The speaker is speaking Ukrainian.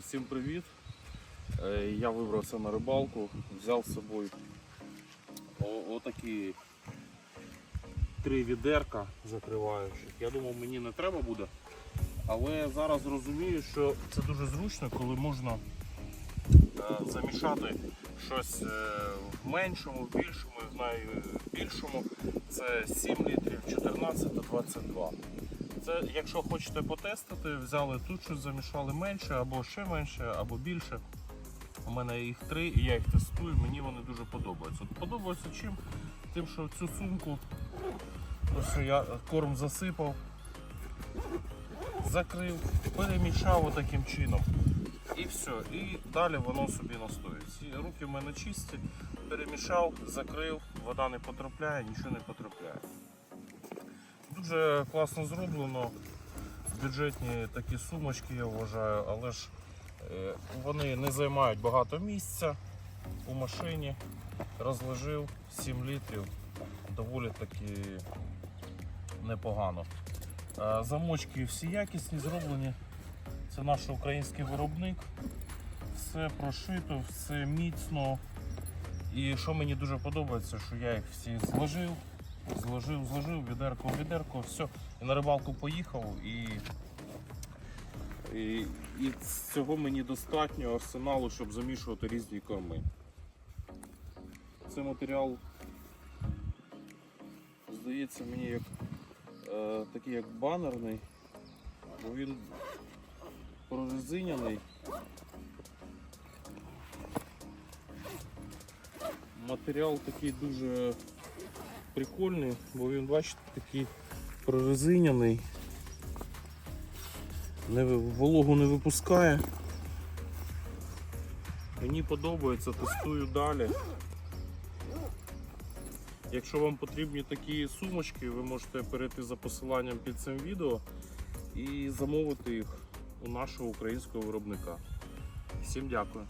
Всім привіт! Е, Я вибрався на рибалку, взяв з собою отакі три відерка закриваючих. Я думав, мені не треба буде, але зараз розумію, що це дуже зручно, коли можна е, замішати щось е, в меншому, в більшому, знаю, в більшому. Це 7 літрів, 14 та 22. Це якщо хочете потестити, взяли тут щось замішали менше, або ще менше, або більше. У мене їх три, і я їх тестую, мені вони дуже подобаються. От Подобається чим? Тим, що в цю сумку ось я корм засипав, закрив, перемішав отаким чином. І все. І далі воно собі настоїть. Руки в мене чисті, перемішав, закрив, вода не потрапляє, нічого не потрапляє. Дуже класно зроблено. Бюджетні такі сумочки, я вважаю, але ж е, вони не займають багато місця у машині. Розложив 7 літрів, доволі таки непогано. Е, Замочки всі якісні зроблені. Це наш український виробник. Все прошито, все міцно. І що мені дуже подобається, що я їх всі зложив, зложив, зложив, відерко, відерко, все. І на рибалку поїхав і, і, і цього мені достатньо арсеналу, щоб замішувати різні корми. Це матеріал здається мені як е, такий як банерний, бо він прорезиняний. Матеріал такий дуже прикольний, бо він, бачите, такий прорезиняний. Не, вологу не випускає. Мені подобається, тестую далі. Якщо вам потрібні такі сумочки, ви можете перейти за посиланням під цим відео і замовити їх у нашого українського виробника. Всім дякую.